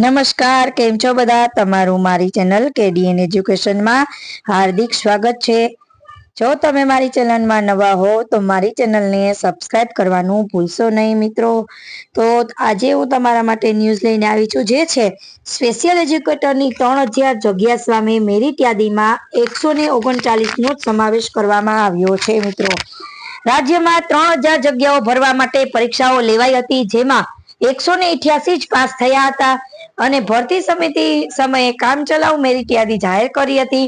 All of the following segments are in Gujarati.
નમસ્કાર, કેમ છો બધા? તમારું મારી ચેનલ કેડીએન એજ્યુકેશનમાં હાર્દિક સ્વાગત છે. જો તમે મારી ચેનલમાં નવા હો, તો મારી ચેનલને સબસ્ક્રાઇબ કરવાનું ભૂલશો નહીં મિત્રો. તો આજે હું તમારા માટે ન્યૂઝ લઈને આવી છું, જે છે, સ્પેશિયલ એજ્યુકેટરની ત્રણ હજાર જગ્યા સામે મેરિટ યાદીમાં એકસો ને ઓગણચાલીસનો સમાવેશ કરવામાં આવ્યો છે મિત્રો. રાજ્યમાં ત્રણ હજાર જગ્યાઓ ભરવા માટે પરીક્ષાઓ લેવાઈ હતી, જેમાં એકસો ને ઇઠ્યાસી જ પાસ થયા હતા. અને ભરતી સમિતિ સમયે કામચલાઉ મેરિટ યાદી જાહેર કરી હતી.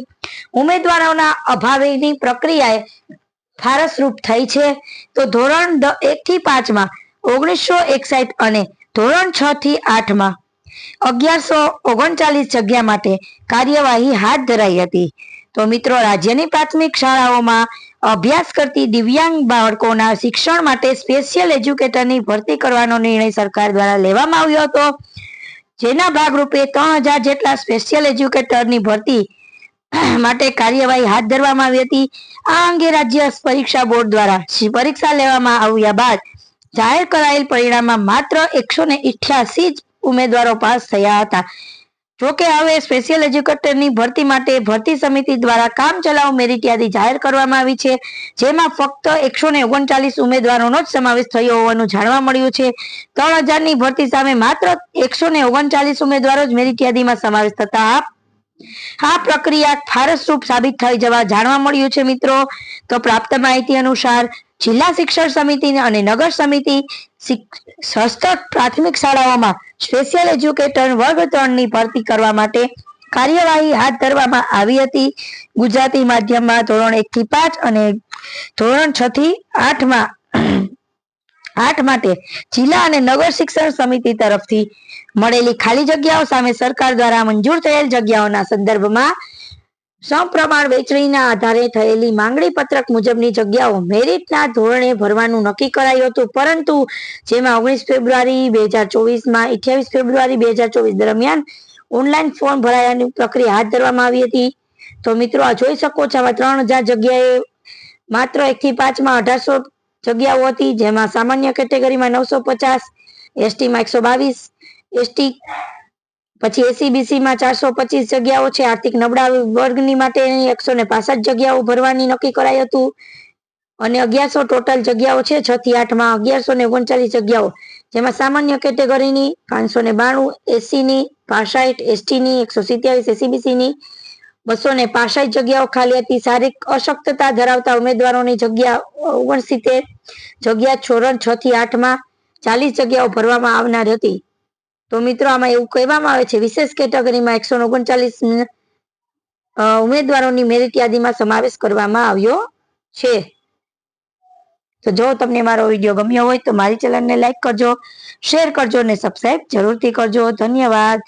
ઉમેદવારોના અભાવેની પ્રક્રિયાએ ફારસરૂપ થઈ છે. તો ધોરણ એક થી પાંચમાં, ઓગણીસો એકસાઠ અને ધોરણ છ થી આઠમાં, અગિયારસો ઓગણચાલીસ જગ્યા માટે કાર્યવાહી હાથ ધરાઈ હતી. તો મિત્રો, રાજ્યની પ્રાથમિક શાળાઓમાં અભ્યાસ કરતી દિવ્યાંગ બાળકોના શિક્ષણ માટે સ્પેશિયલ એજ્યુકેટરની ભરતી કરવાનો નિર્ણય સરકાર દ્વારા લેવામાં આવ્યો હતો. જેના ભાગરૂપે ત્રણ હજાર જેટલા સ્પેશિયલ એજ્યુકેટરની ભરતી માટે કાર્યવાહી હાથ ધરવામાં આવી હતી. આ અંગે રાજ્ય પરીક્ષા બોર્ડ દ્વારા પરીક્ષા લેવામાં આવ્યા બાદ જાહેર કરાયેલ પરિણામમાં માત્ર એકસો ને જ ઉમેદવારો પાસ થયા હતા. જોકે હવે સ્પેશિયલ એજ્યુકેટરની ભરતી માટે ભરતી સમિતિ દ્વારા કામ ચલાવ મેરિટ યાદી જાહેર કરવામાં આવી છે, જેમાં ફક્ત એકસો ને ઓગણચાલીસ ઉમેદવારોનો જ સમાવેશ થયો હોવાનું જાણવા મળ્યું છે. ત્રણ હજારની ભરતી સામે માત્ર એકસો ને ઓગણચાલીસ ઉમેદવારો જ મેરિટ યાદીમાં સમાવેશ થતા આ પ્રક્રિયા ફારસરૂપ સાબિત થઈ જવા જાણવા મળ્યું છે મિત્રો. તો પ્રાપ્ત માહિતી અનુસાર જિલ્લા શિક્ષણ સમિતિ અને નગર સમિતિ સસ્તક પ્રાથમિક શાળાઓમાં સ્પેશિયલ એજ્યુકેટર વર્ગ ત્રણની ભરતી કરવા માટે કાર્યવાહી હાથ ધરવામાં આવી હતી. ગુજરાતી માધ્યમમાં ધોરણ એક થી પાંચ અને ધોરણ છ થી આઠમાં આઠ માટે જિલ્લા અને નગર શિક્ષણ સમિતિ તરફથી મળેલી ખાલી જગ્યાઓ સામે સરકાર દ્વારા મંજૂર થયેલ જગ્યાઓના સંદર્ભમાં સમપ્રમાણ વેચણીના આધારે થયેલી માંગણી પત્રક મુજબની જગ્યાઓ મેરિટના ધોરણે ભરવાનું નક્કી કરાયું હતું. પરંતુ જેમાં ઓગણીસ ફેબ્રુઆરી બે હજાર ચોવીસમાં અઠ્યાવીસ ફેબ્રુઆરી બે હજાર ચોવીસ દરમિયાન ઓનલાઈન ફોર્મ ભરાયાની પ્રક્રિયા હાથ ધરવામાં આવી હતી. તો મિત્રો આ જોઈ શકો છો, આમાં ત્રણ હજાર જગ્યાએ માત્ર એક થી પાંચમાં અઢારસો જગ્યાઓ હતી, જેમાં સામાન્ય કેટેગરીમાં નવસો પચાસ, એસટીમાં એકસો બાવીસ, એસટી પછી એસીબીસીમાં ચારસો પચીસ જગ્યાઓ છે. આર્થિક નબળા વર્ગની માટે એકસો ને જગ્યાઓ ભરવાની નક્કી કરાયું હતું. અને અગિયારસો ટોટલ જગ્યાઓ છે, છ થી આઠમાં. અગિયારસો ને ઓગણચાલીસ જગ્યાઓ. જેમાં સામાન્ય કેટેગરીની પાંચસો ને બાણું એસીની પાસઠ એસટી એકસો સિત્યાવીસ એસીબીસીની બસો ને પાસઠ જગ્યાઓ ખાલી હતી. શારીરિક અશક્તતા ધરાવતા ઉમેદવારોની જગ્યા ઓગણસિત્તેર જગ્યા છોરણ છ થી આઠમાં ચાલીસ જગ્યાઓ ભરવામાં આવનાર હતી. તો મિત્રો આમાં એવું કહેવામાં આવે છે, વિશેષ કેટેગરીમાં એકસો ઓગણચાલીસ ઉમેદવારોની મેરિટ યાદીમાં સમાવેશ કરવામાં આવ્યો છે. તો જો તમને મારો વીડિયો ગમ્યો હોય તો મારી ચેનલને લાઈક કરજો, શેર કરજો અને સબસ્ક્રાઈબ જરૂરથી કરજો. ધન્યવાદ.